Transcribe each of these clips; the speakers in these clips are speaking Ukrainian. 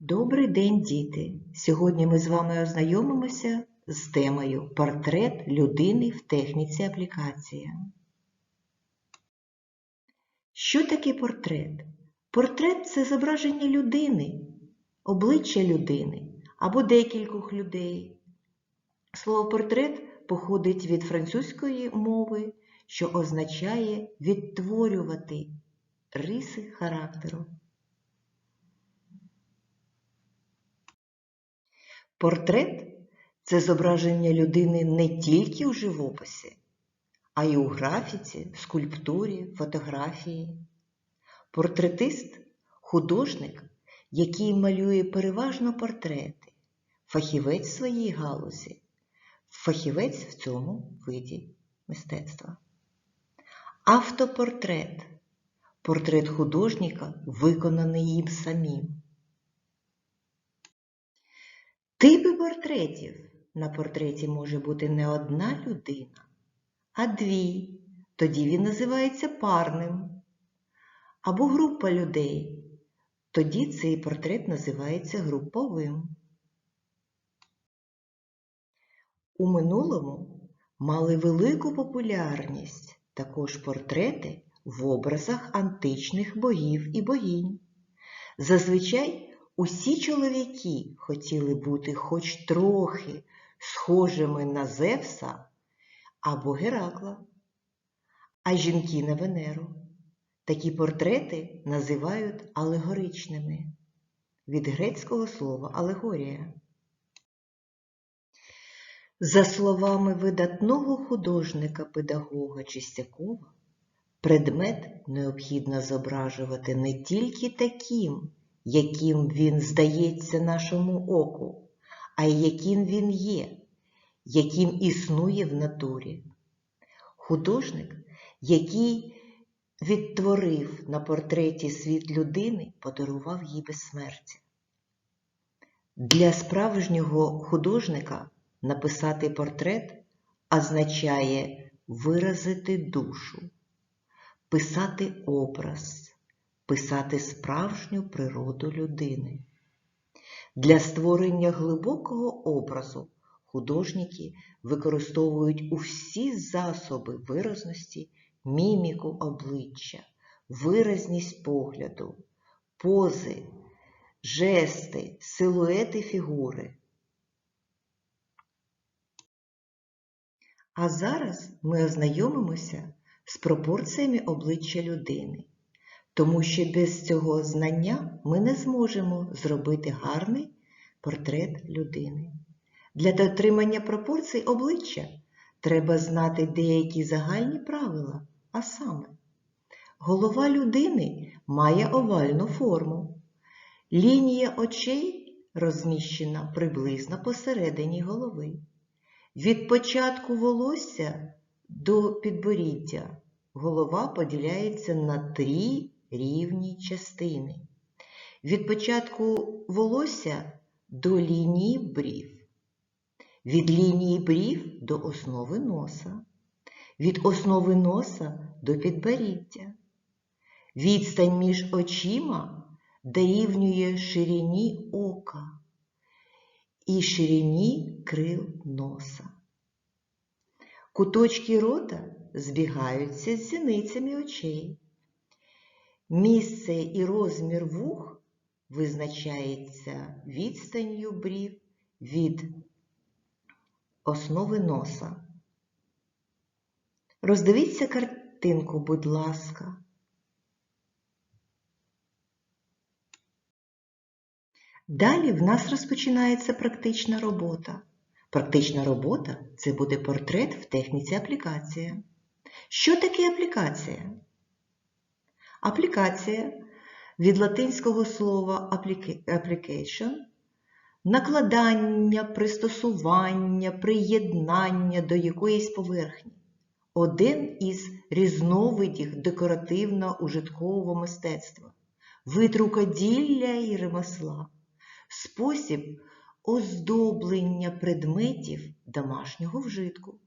Добрий день, діти! Сьогодні ми з вами ознайомимося з темою Портрет людини в техніці аплікація. Що таке портрет? Портрет це зображення людини, обличчя людини або декількох людей. Слово портрет походить від французької мови, що означає відтворювати риси характеру. Портрет це зображення людини не тільки у живописі, а й у графіці, скульптурі, фотографії. Портретист художник, який малює переважно портрети, фахівець своїй галузі, фахівець в цьому виді мистецтва. Автопортрет портрет художника, виконаний їм самим. Типи портретів. На портреті може бути не одна людина, а дві. Тоді він називається парним. Або група людей. Тоді цей портрет називається груповим. У минулому мали велику популярність також портрети в образах античних богів і богинь. Зазвичай Усі чоловіки хотіли бути хоч трохи схожими на Зевса або Геракла, а жінки на Венеру. Такі портрети називають алегоричними від грецького слова алегорія. За словами видатного художника-педагога Чистякова, предмет необхідно зображувати не тільки таким яким він здається нашому оку, а й яким він є, яким існує в натурі. Художник, який відтворив на портреті світ людини, подарував їй безсмертя. Для справжнього художника написати портрет означає виразити душу, писати образ писати справжню природу людини. Для створення глибокого образу художники використовують усі засоби виразності, міміку обличчя, виразність погляду, пози, жести, силуети фігури. А зараз ми ознайомимося з пропорціями обличчя людини тому що без цього знання ми не зможемо зробити гарний портрет людини. Для дотримання пропорцій обличчя треба знати деякі загальні правила, а саме, голова людини має овальну форму. Лінія очей розміщена приблизно посередині голови. Від початку волосся до підборіддя голова поділяється на три рівні частини. Від початку волосся до лінії брів, від лінії брів до основи носа, від основи носа до підборіддя. Відстань між очима дорівнює ширині ока і ширині крил носа. Куточки рота збігаються з зіницями очей. Місце і розмір вух визначається відстанню брів від основи носа. Роздивіться картинку, будь ласка. Далі в нас розпочинається практична робота. Практична робота це буде портрет в техніці аплікація. Що таке аплікація? Аплікація від латинського слова application накладання, пристосування, приєднання до якоїсь поверхні. Один із різновидів декоративно-ужиткового мистецтва, вид рукоділля і ремесла, спосіб оздоблення предметів домашнього вжитку,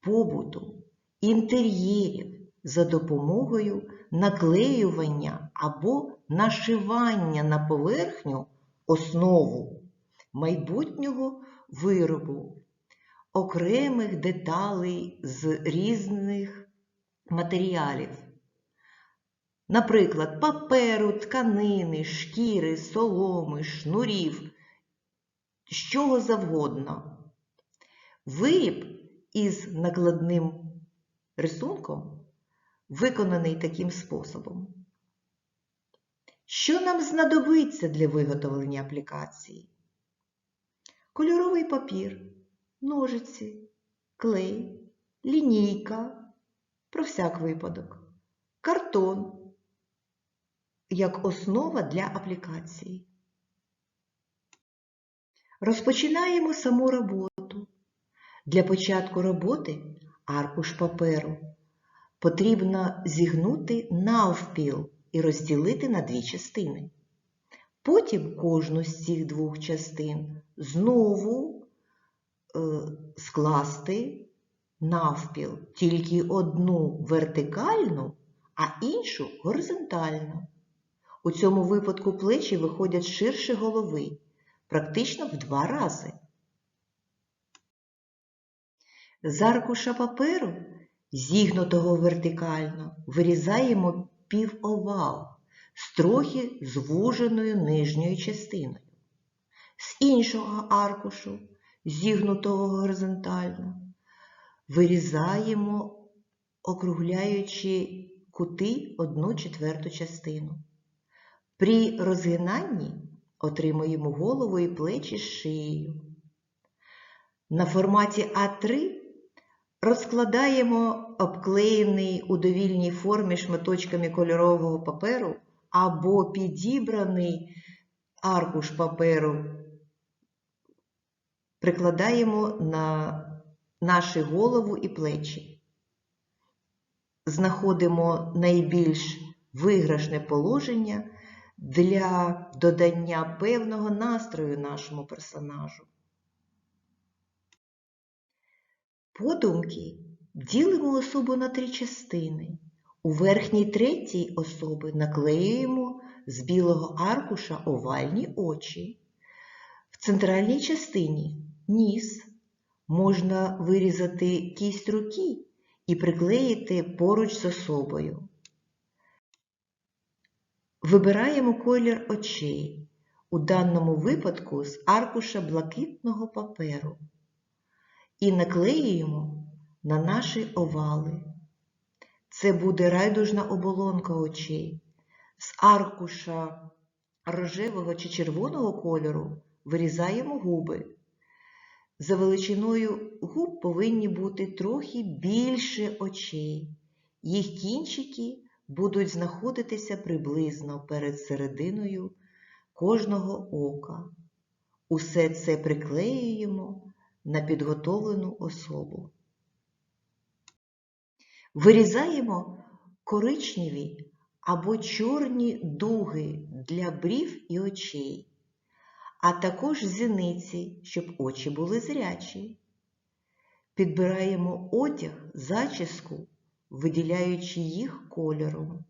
побуту, інтер'єрів за допомогою наклеювання або нашивання на поверхню основу майбутнього виробу, окремих деталей з різних матеріалів. Наприклад, паперу, тканини, шкіри, соломи, шнурів, з чого завгодно. Виріб із накладним рисунком виконаний таким способом. Що нам знадобиться для виготовлення аплікації? Кольоровий папір, ножиці, клей, лінійка, про всяк випадок, картон як основа для аплікації. Розпочинаємо саму роботу. Для початку роботи аркуш паперу потрібно зігнути навпіл і розділити на дві частини. Потім кожну з цих двох частин знову е, скласти навпіл, тільки одну вертикальну, а іншу горизонтальну. У цьому випадку плечі виходять ширше голови, практично в два рази. З аркуша паперу, зігнутого вертикально, вирізаємо півовал з трохи звуженою нижньою частиною. З іншого аркушу, зігнутого горизонтально, вирізаємо, округляючи кути одну четверту частину. При розгинанні отримуємо голову і плечі з шиєю. На форматі А3 розкладаємо обклеєний у довільній формі шматочками кольорового паперу або підібраний аркуш паперу, прикладаємо на наші голову і плечі. Знаходимо найбільш виграшне положення для додання певного настрою нашому персонажу. Подумки ділимо особу на три частини. У верхній третій особи наклеюємо з білого аркуша овальні очі. В центральній частині ніс. Можна вирізати кість руки і приклеїти поруч з особою. Вибираємо колір очей, у даному випадку з аркуша блакитного паперу, і наклеюємо на наші овали. Це буде райдужна оболонка очей. З аркуша рожевого чи червоного кольору вирізаємо губи. За величиною губ повинні бути трохи більше очей. Їх кінчики будуть знаходитися приблизно перед серединою кожного ока. Усе це приклеюємо на підготовлену особу. Вирізаємо коричневі або чорні дуги для брів і очей, а також зіниці, щоб очі були зрячі. Підбираємо одяг, зачіску виділяючи їх кольором.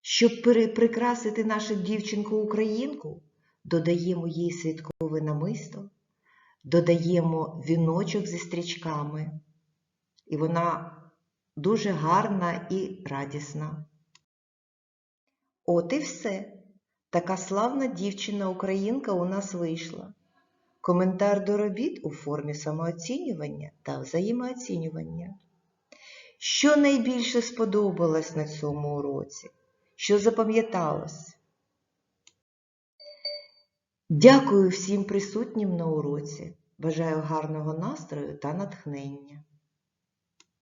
Щоб прикрасити нашу дівчинку-українку, додаємо їй святкове намисто, додаємо віночок зі стрічками, і вона дуже гарна і радісна. От і все. Така славна дівчина-українка у нас вийшла. Коментар до робіт у формі самооцінювання та взаємооцінювання. Що найбільше сподобалось на цьому уроці? Що запам'яталось? Дякую всім присутнім на уроці. Бажаю гарного настрою та натхнення.